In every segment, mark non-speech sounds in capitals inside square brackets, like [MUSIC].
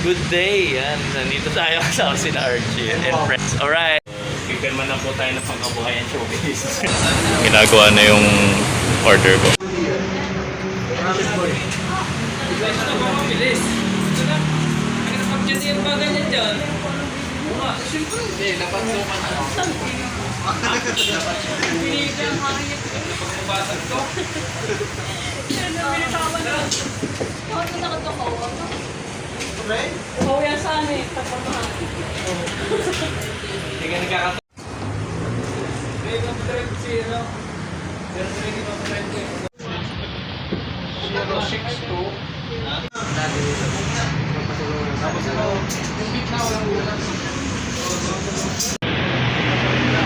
Good day! Yan, nandito tayo kasama si Archie and friends. Alright. Kipirman na po tayo ng pangkabuhayan showbiz. Ginagawa na yung order ko. Kaya sa amin, pagpapahal. Hindi ka nagkakataon.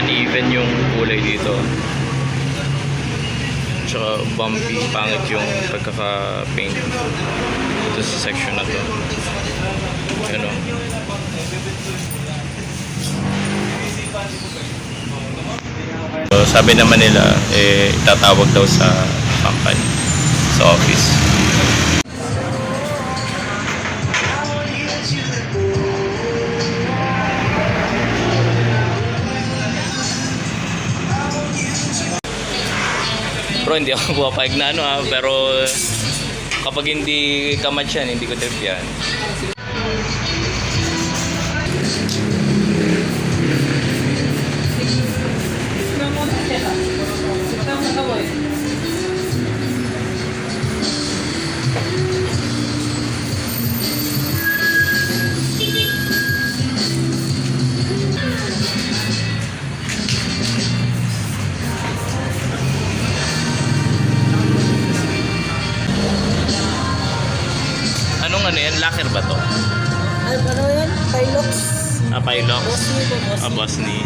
Even yung kulay dito. Tsaka bumpy, pangit yung pagkaka-paint dito sa section na to. Ano? So, sabi naman nila, eh, itatawag daw sa company, sa office. Bro, hindi ako [LAUGHS] pumapayag na ano ha, pero kapag hindi kamatch yan, hindi ko trip yan. Anong Ah, Pilux? Boss ni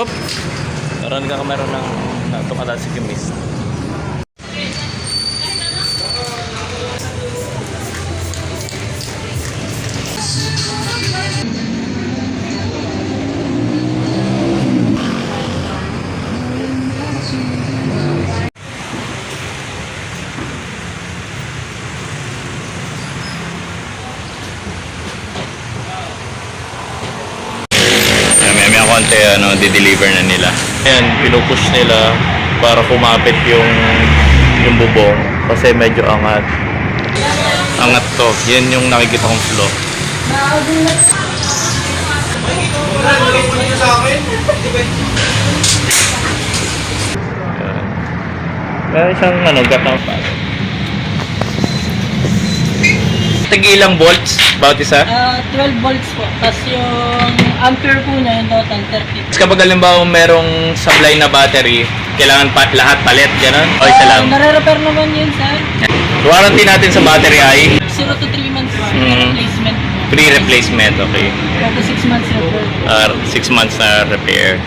Op! Meron ka meron ng natukala si Kimis. Konti ano, di-deliver na nila. Ayan, pinupush nila para kumapit yung yung bubong kasi medyo angat. Angat to. Yan yung nakikita kong flow. Meron siyang ano, gatang pa. Tigilang volts, bawat isa. Ah, 12 volts po. Tapos yung ampere po niya, yung total 30. Tapos kapag halimbawa merong supply na battery, kailangan pa, lahat palit, gano'n? O isa lang. Ah, nare-repair naman yun, sir. Warranty natin sa battery ay 0 to 3 months Mm. replacement. free replacement, okay. To 6 months repair. Uh, six months na repair.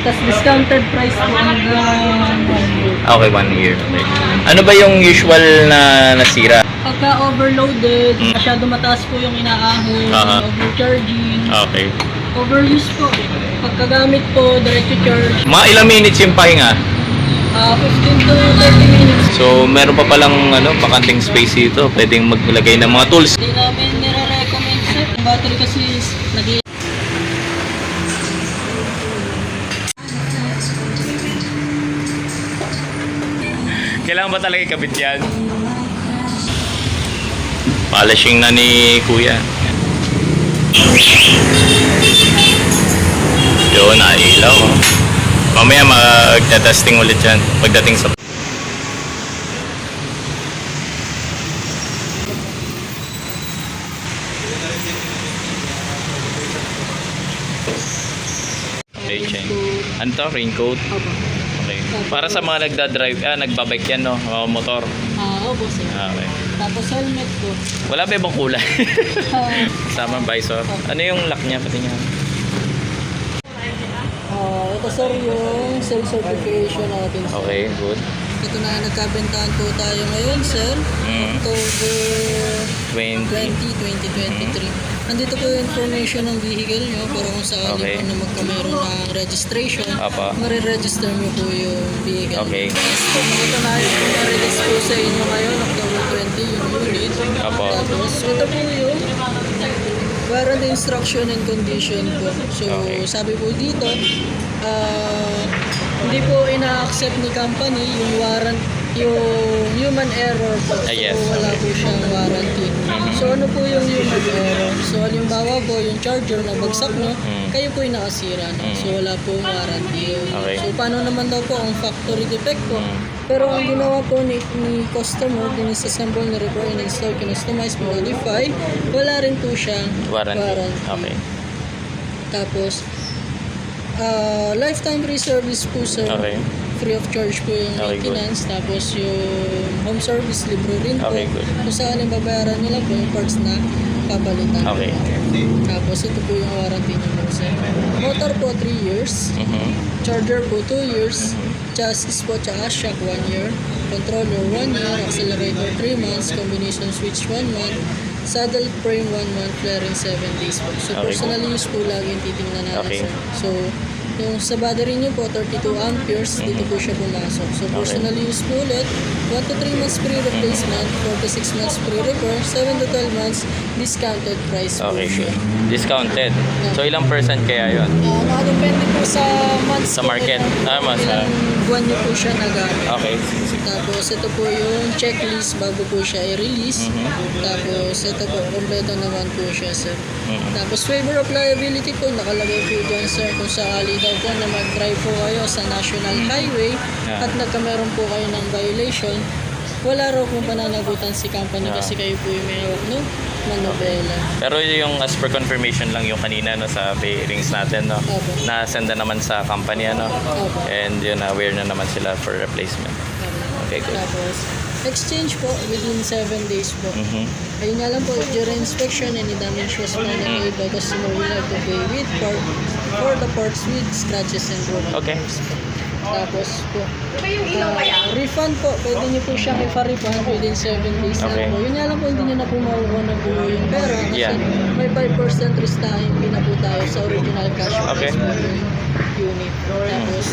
Tapos discounted price po hanggang 1 year. Okay, one year. Okay. Ano ba yung usual na nasira? Pagka overloaded, Mm. masyado mataas po yung inaahon, Aha. overcharging, Okay. overuse po. Pagkagamit po, diretso charge, Mga ilang minutes yung pahinga? ah 15 to 30 minutes. So, meron pa palang ano, bakanting space dito. Pwedeng maglagay ng mga tools. Hindi namin nire-recommend sir. Yung battery kasi is nag Kailangan ba talaga ikabit yan? Polishing na ni Kuya. Yun, nailaw. oh. Mamaya magta-testing ulit yan pagdating sa... Okay, chain. Ano to? Raincoat? Opo. Para sa mga nagda-drive, ah, nagbabike yan, no? Mga motor. Ah, sir. Ah, Okay. Tapos helmet po. Wala ba ibang kulay? [LAUGHS] Sama visor. Ano yung lock niya? Pati niya. ah, ito sir yung self-certification natin. sir. Okay, good. Ito na nagkabentahan po tayo ngayon sir. Mm. October 20. 20, 2023. Nandito po yung information ng vehicle nyo para kung sakali Okay. po na magkameron ng registration, Apa. mariregister nyo po yung vehicle. Okay. So, ito na yung na-release po sa inyo ngayon, October 20, yung unit. Apa. Tapos, ito po yung warranty instruction and condition po. So, Okay. sabi po dito, ah, hindi po ina-accept ni company yung warrant yung human error po. Ah, yes. So, wala po siyang warranty. So, ano po yung human error? So, halimbawa po, yung charger na bagsak nyo, Mm. kayo po yung nakasira. No? Mm. So, wala po warranty. Okay. So, paano naman daw po ang factory defect po? Mm. Pero ang ginawa po ni, ni customer, dinisassemble, ni-repair, in-install, kinustomize, modify, wala rin po siyang Warranty. Okay. Tapos, ah, lifetime free service po sir. Okay. Free of charge po yung Okay, good. maintenance. Tapos yung home service libre rin po. Okay, good. Kung saan yung babayaran nila po yung parts na papalitan. Okay. Tapos ito po yung warranty niyo po sir. Motor po 3 years. Mhm. Charger po 2 years. Chassis po tsaka shock 1 year. Controller 1 year. Accelerator 3 months. Combination switch 1 month. Saddle frame 1 month. Flaring 7 days po. So Okay. personal use po lagi yung titingnan natin Okay. sir. So yung sa battery niyo po 32 amperes. Dito po siya pumasok. So Okay. personal use po ulit. 1 to 3 months free replacement. 4 to 6 months free repair. 7 to 12 months discounted price po Okay, siya. good. Discounted. So, ilang percent kaya yon? Uh, nakadepende po sa months Sa market. ilang- Ah, mas, ah. ilang buwan niyo po siya nagamit. Okay. Tapos ito po yung checklist bago po siya i-release. Mhm. Tapos ito po, kompleto naman po siya sir. Mhm. Tapos waiver of liability po, nakalagay po dyan sir kung sakali daw po na mag-drive po kayo sa national highway Yeah. at nagkameron po kayo ng violation, wala raw pong pananagutan si company Yeah. kasi kayo po yung may hawak no manobela. Pero yung as per confirmation lang yung kanina no, sa bearings natin, no? Opo. Na-send na naman sa company, ano? Opo. And yun, aware na naman sila for replacement. Okay, good. Tapos, exchange po within 7 days po. Mhm. Ayun nga lang po, during inspection, any damage was found Mm. and by customer will have to pay with part for the parts with scratches and broken Okay. Tapos po, ah, refund po, pwede niyo po siyang ipa-refund within 7 days Okay. lang po. Yun nga lang po, hindi niyo na po makukuha ng buo yung pera kasi Yeah. may 5% risk time na po tayo sa original cash Okay. price. Tapos,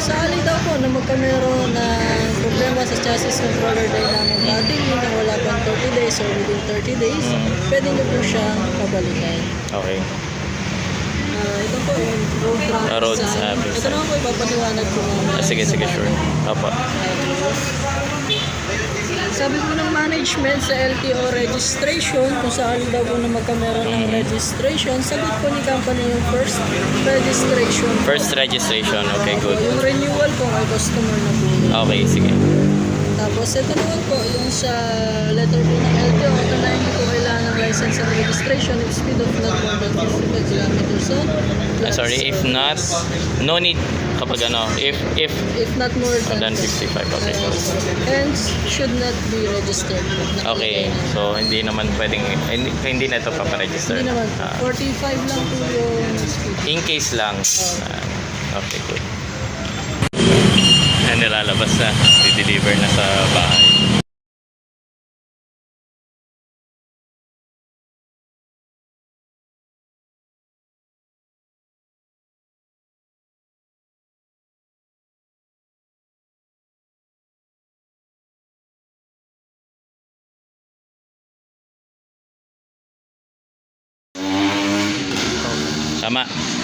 sa alin daw po na magkameron ng problema sa chassis controller dynamic battery na wala pang 30 days or within 30 days, Mm. pwede niyo po siyang pabalikan. Okay. Ah, ito po yung road traffic Ah, road sign. traffic Ito sign. naman po ipapaliwanag ko mamaya Ah, sige, sa sige, sure. Opo. Sabi po ng management sa LTO registration, kung saan daw po na magkameron ng registration, sagot po ni company yung first registration. po. First registration. Okay, good. Yung renewal po kay customer na po. Okay, sige. Tapos ito naman po, yung sa letter po ng LTO, ito na hindi po kailangan ng license and registration if speed of not more than 55 kilometers on. Ah, sorry, if not, no need kapag ano, if, if If not more than, than 55, okay. Hence, should not be registered. Okay, so hindi naman pwedeng, hindi, hindi na ito paparegister. Hindi naman. Ah, 45 lang po yung speed. in case lang. Ah, okay, good. Yan, nilalabas na. Di-deliver na sa bahay. Tama.